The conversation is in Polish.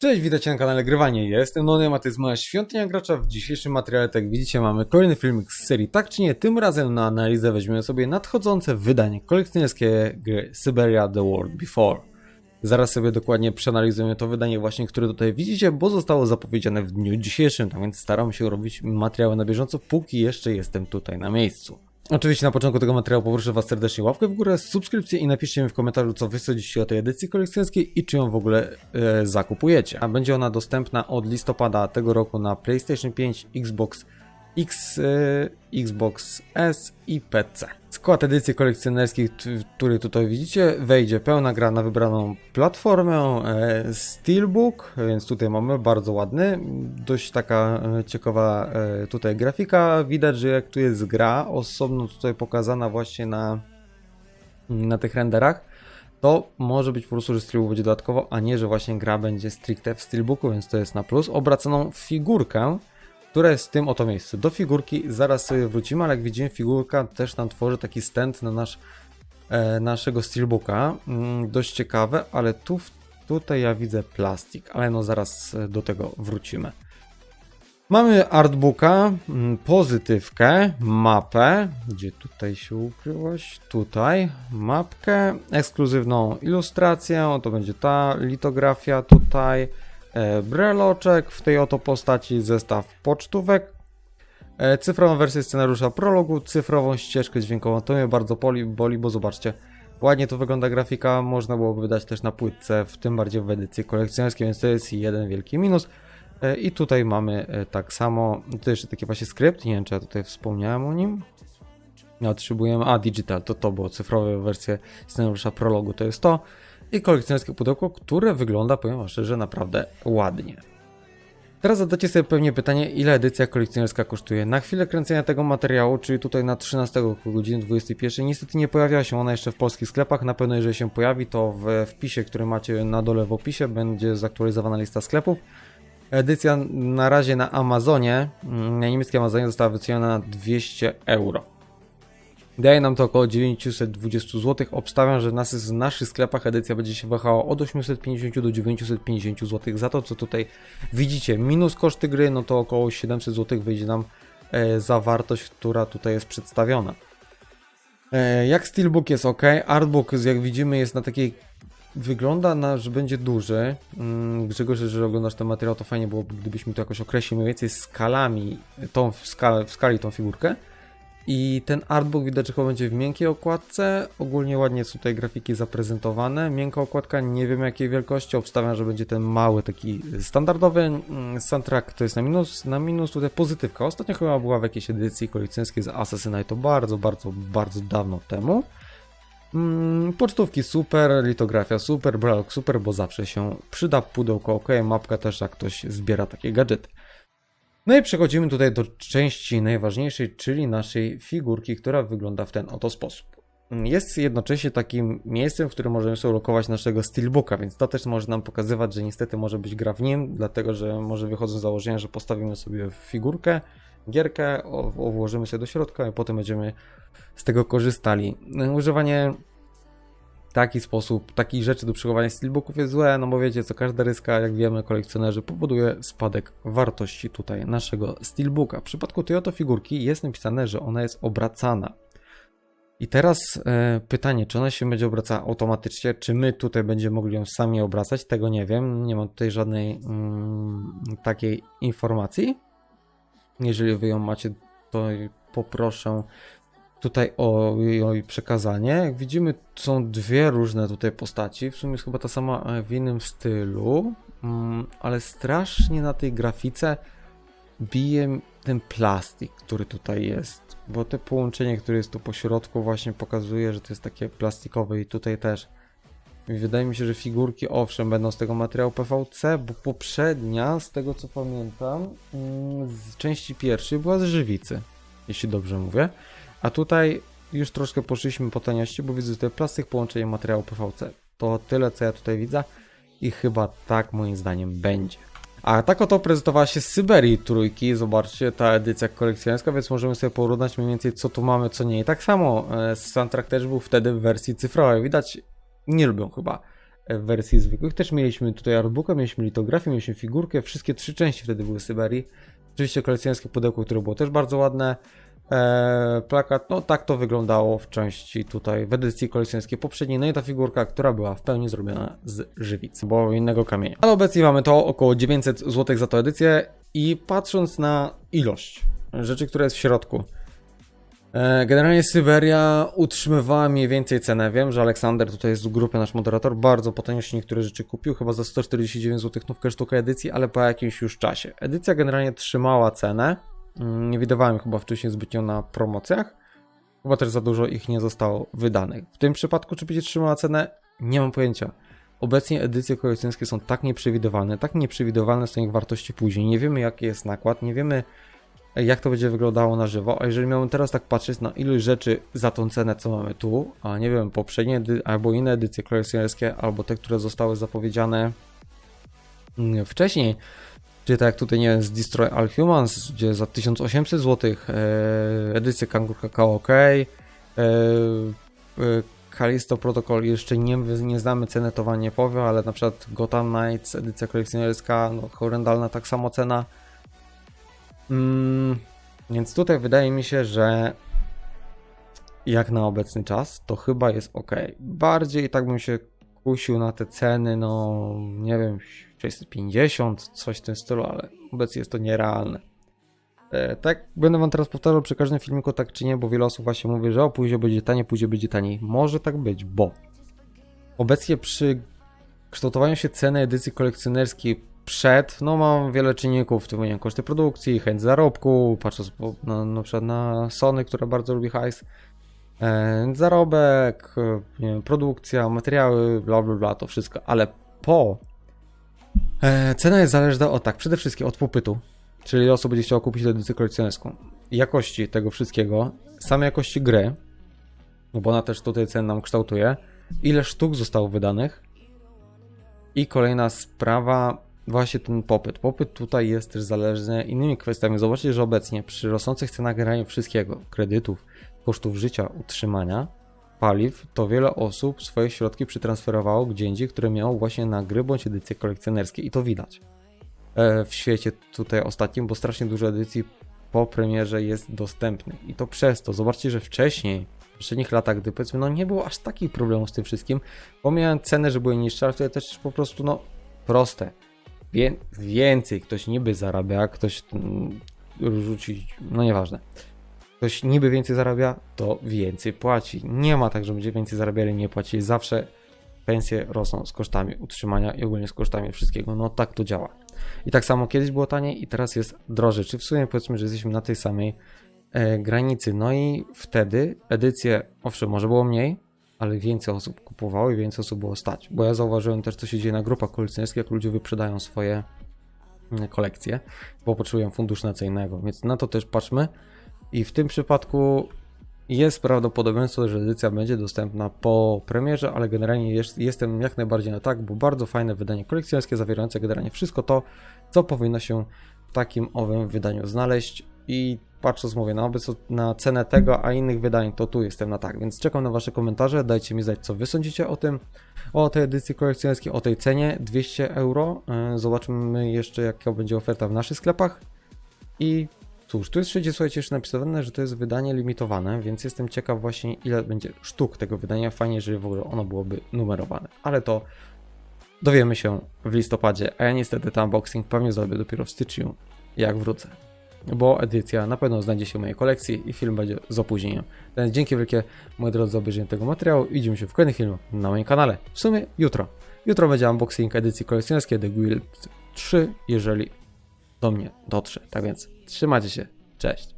Cześć, witajcie na kanale Grywanie. Jestem Nonem, a to jest moja świątynia gracza. W dzisiejszym materiale, tak jak widzicie, mamy kolejny filmik z serii Tak czy nie. Tym razem na analizę weźmiemy sobie nadchodzące wydanie kolekcjonerskie gry Syberia The World Before. Zaraz sobie dokładnie przeanalizujemy to wydanie właśnie, które tutaj widzicie, bo zostało zapowiedziane w dniu dzisiejszym, tak więc staram się robić materiały na bieżąco, póki jeszcze jestem tutaj na miejscu. Oczywiście na początku tego materiału poproszę Was serdecznie łapkę w górę, subskrypcję i napiszcie mi w komentarzu, co Wy sądzicie o tej edycji kolekcjonerskiej i czy ją w ogóle e, zakupujecie. A będzie ona dostępna od listopada tego roku na PlayStation 5, Xbox X, e, Xbox S i PC. Skład edycji kolekcjonerskiej, t- który tutaj widzicie, wejdzie pełna gra na wybraną platformę, e, Steelbook, więc tutaj mamy bardzo ładny, dość taka e, ciekawa e, tutaj grafika. Widać, że jak tu jest gra osobno tutaj pokazana właśnie na, na tych renderach, to może być po prostu, że Steelbook będzie dodatkowo, a nie, że właśnie gra będzie stricte w Steelbooku, więc to jest na plus. Obracaną figurkę, która jest w tym oto miejscu. Do figurki zaraz sobie wrócimy, ale jak widzimy, figurka też nam tworzy taki stand na nasz, e, naszego Steelbooka. Mm, dość ciekawe, ale tu, tutaj ja widzę plastik, ale no zaraz e, do tego wrócimy. Mamy artbooka, mm, pozytywkę, mapę, gdzie tutaj się ukryłaś, tutaj, mapkę, ekskluzywną ilustrację, to będzie ta litografia tutaj, breloczek, w tej oto postaci zestaw pocztówek, e, cyfrową wersję scenariusza prologu, cyfrową ścieżkę dźwiękową, to mnie bardzo boli, boli bo zobaczcie, ładnie to wygląda grafika, można byłoby wydać też na płytce, w tym bardziej w edycji kolekcjonerskiej, więc to jest jeden wielki minus. E, I tutaj mamy e, tak samo, to jeszcze taki właśnie skrypt, nie wiem czy ja tutaj wspomniałem o nim. Potrzebujemy, a digital, to to było cyfrowe wersje scenariusza prologu, to jest to. I kolekcjonerskie pudełko, które wygląda, powiem wam szczerze, naprawdę ładnie. Teraz zadacie sobie pewnie pytanie, ile edycja kolekcjonerska kosztuje. Na chwilę kręcenia tego materiału, czyli tutaj na 13 około godziny 21, niestety nie pojawiła się ona jeszcze w polskich sklepach. Na pewno jeżeli się pojawi, to w wpisie, który macie na dole w opisie, będzie zaktualizowana lista sklepów. Edycja na razie na Amazonie, na niemieckim Amazonie została wyceniona na 200 euro. Daje nam to około 920 zł. Obstawiam, że nas, w naszych sklepach edycja będzie się wahała od 850 do 950 zł. Za to, co tutaj widzicie, minus koszty gry, no to około 700 zł wyjdzie nam e, za wartość, która tutaj jest przedstawiona. E, jak Steelbook jest ok, Artbook jak widzimy jest na takiej Wygląda na, że będzie duży. Mm, Grzegorz, jeżeli oglądasz ten materiał, to fajnie było, gdybyśmy to jakoś określili mniej więcej skalami, tą w, skale, w skali tą figurkę. I ten artbook widać, chyba będzie w miękkiej okładce. Ogólnie ładnie są tutaj grafiki zaprezentowane. Miękka okładka, nie wiem jakiej wielkości. Obstawiam, że będzie ten mały, taki standardowy. Mm, Soundtrack to jest na minus. Na minus tutaj pozytywka. Ostatnio chyba była w jakiejś edycji kolekcjonerskiej z Assassin's to bardzo, bardzo, bardzo dawno temu. Mm, pocztówki super, litografia super, bralok super, bo zawsze się przyda, pudełko ok, mapka też jak ktoś zbiera takie gadżety. No i przechodzimy tutaj do części najważniejszej, czyli naszej figurki, która wygląda w ten oto sposób. Jest jednocześnie takim miejscem, w którym możemy sobie ulokować naszego steelbooka, więc to też może nam pokazywać, że niestety może być gra w nim, dlatego że może wychodzą z założenia, że postawimy sobie figurkę, gierkę, o- o- włożymy sobie do środka i potem będziemy z tego korzystali. Używanie taki sposób, takich rzeczy do przechowywania steelbooków jest złe, no bo wiecie co, każda ryska, jak wiemy, kolekcjonerzy powoduje spadek wartości tutaj naszego steelbooka. W przypadku tej oto figurki jest napisane, że ona jest obracana. I teraz e, pytanie, czy ona się będzie obracała automatycznie, czy my tutaj będziemy mogli ją sami obracać, tego nie wiem, nie mam tutaj żadnej mm, takiej informacji. Jeżeli wy ją macie, to poproszę tutaj o przekazanie. Jak widzimy, są dwie różne tutaj postaci. W sumie jest chyba ta sama e, w innym stylu, mm, ale strasznie na tej grafice bije ten plastik, który tutaj jest. Bo te połączenie, które jest tu po środku, właśnie pokazuje, że to jest takie plastikowe i tutaj też. Wydaje mi się, że figurki owszem będą z tego materiału PVC, bo poprzednia, z tego co pamiętam, mm, z części pierwszej była z żywicy, jeśli dobrze mówię. A tutaj już troszkę poszliśmy po taniości, bo widzę tutaj plastik, połączenie materiału PVC. To tyle, co ja tutaj widzę i chyba tak moim zdaniem będzie. A tak oto prezentowała się z Syberii trójki, zobaczcie, ta edycja kolekcjonerska, więc możemy sobie porównać mniej więcej co tu mamy, co nie. I tak samo e, soundtrack też był wtedy w wersji cyfrowej, widać, nie lubią chyba w wersji zwykłych. Też mieliśmy tutaj artbooka, mieliśmy litografię, mieliśmy figurkę, wszystkie trzy części wtedy były Syberii. Oczywiście kolekcjonerskie pudełko, które było też bardzo ładne. Eee, plakat, no tak to wyglądało w części tutaj w edycji kolekcjonerskiej poprzedniej. No i ta figurka, która była w pełni zrobiona z żywicy, bo innego kamienia. Ale obecnie mamy to około 900 zł za tę edycję i patrząc na ilość rzeczy, które jest w środku. E, Generalnie Syberia utrzymywała mniej więcej cenę. Wiem, że Aleksander tutaj jest z grupy, nasz moderator, bardzo potężnie niektóre rzeczy kupił, chyba za 149 zł nówkę sztukę edycji, ale po jakimś już czasie. Edycja generalnie trzymała cenę. Mm, Nie widywałem chyba wcześniej zbytnio na promocjach. Chyba też za dużo ich nie zostało wydanych. W tym przypadku, czy będzie trzymała cenę? Nie mam pojęcia. Obecnie edycje kolekcjonerskie są tak nieprzewidywalne, tak nieprzewidywalne są ich wartości później. Nie wiemy, jaki jest nakład, nie wiemy, jak to będzie wyglądało na żywo. A jeżeli miałbym teraz tak patrzeć na ilość rzeczy za tą cenę, co mamy tu, a nie wiem, poprzednie albo inne edycje kolekcjonerskie, albo te, które zostały zapowiedziane mm, wcześniej, czyli tak jak tutaj, nie wiem, z Destroy All Humans, gdzie za 1800 zł, e, edycja Kangur Kakao OK, e, e, Kalisto Protocol jeszcze nie, nie znamy ceny, to wam nie powiem, ale na przykład Gotham Knights, edycja kolekcjonerska, no horrendalna tak samo cena. Mm, więc tutaj wydaje mi się, że jak na obecny czas, to chyba jest ok. Bardziej tak bym się kusił na te ceny, no nie wiem, 650, coś w tym stylu, ale obecnie jest to nierealne. E, tak, będę wam teraz powtarzał przy każdym filmiku, tak czy nie, bo wiele osób właśnie mówi, że o, później będzie taniej, później będzie taniej. Może tak być, bo obecnie przy kształtowaniu się ceny edycji kolekcjonerskiej przed, no mam wiele czynników, w tym nie koszty produkcji, chęć zarobku, patrząc na, na przykład na Sony, które bardzo lubi hajs, zarobek, e, wiem, produkcja, materiały, bla bla bla, to wszystko, ale po e, cena jest zależna od tak, przede wszystkim od popytu, czyli osób będzie chciało kupić edycję kolekcjonerską, jakości tego wszystkiego, samej jakości gry, no bo ona też tutaj cenę nam kształtuje, ile sztuk zostało wydanych i kolejna sprawa, właśnie ten popyt. Popyt tutaj jest też zależny innymi kwestiami. Zobaczcie, że obecnie przy rosnących cenach generalnie wszystkiego, kredytów, kosztów życia, utrzymania, paliw, to wiele osób swoje środki przetransferowało gdzie indziej, które miało właśnie na gry bądź edycje kolekcjonerskie i to widać e, w świecie tutaj ostatnim, bo strasznie dużo edycji po premierze jest dostępnych i to przez to. Zobaczcie, że wcześniej, w poprzednich latach, gdy powiedzmy, no nie było aż takich problemów z tym wszystkim, pomijając ceny, że były niższe, ale to też po prostu, no, proste. Wię więcej ktoś niby zarabia, ktoś mm, rzuci, no nieważne. Ktoś niby więcej zarabia, to więcej płaci. Nie ma tak, że będzie więcej zarabiali, nie płaci. Zawsze pensje rosną z kosztami utrzymania i ogólnie z kosztami wszystkiego. No tak to działa. I tak samo kiedyś było taniej i teraz jest drożej. Czy w sumie powiedzmy, że jesteśmy na tej samej e, granicy. No i wtedy edycje, owszem, może było mniej, ale więcej osób kupowało i więcej osób było stać. Bo ja zauważyłem też, co się dzieje na grupach kolekcjonerskich, jak ludzie wyprzedają swoje mm, kolekcje, bo potrzebują funduszu nacyjnego. Więc na to też patrzmy. I w tym przypadku jest prawdopodobieństwo, że edycja będzie dostępna po premierze, ale generalnie jest, jestem jak najbardziej na tak, bo bardzo fajne wydanie kolekcjonerskie zawierające generalnie wszystko to, co powinno się w takim owym wydaniu znaleźć. I patrząc mówię na, na cenę tego, a innych wydań, to tu jestem na tak, więc czekam na wasze komentarze, dajcie mi znać co wy sądzicie o tym, o tej edycji kolekcjonerskiej, o tej cenie. 200 euro, Yy, zobaczymy jeszcze jaka będzie oferta w naszych sklepach. I Cóż, tu jest wszędzie, słuchajcie, jeszcze napisane, że to jest wydanie limitowane, więc jestem ciekaw właśnie ile będzie sztuk tego wydania. Fajnie, jeżeli w ogóle ono byłoby numerowane. Ale to dowiemy się w listopadzie, a ja niestety ten unboxing pewnie zrobię dopiero w styczniu, jak wrócę. Bo edycja na pewno znajdzie się w mojej kolekcji i film będzie z opóźnieniem. Więc dzięki wielkie, moi drodzy, za obejrzenie tego materiału. Widzimy się w kolejnych filmach na moim kanale. W sumie jutro. Jutro będzie unboxing edycji kolekcjonerskiej The Guild 3, jeżeli do mnie dotrze. Tak więc trzymajcie się. Cześć.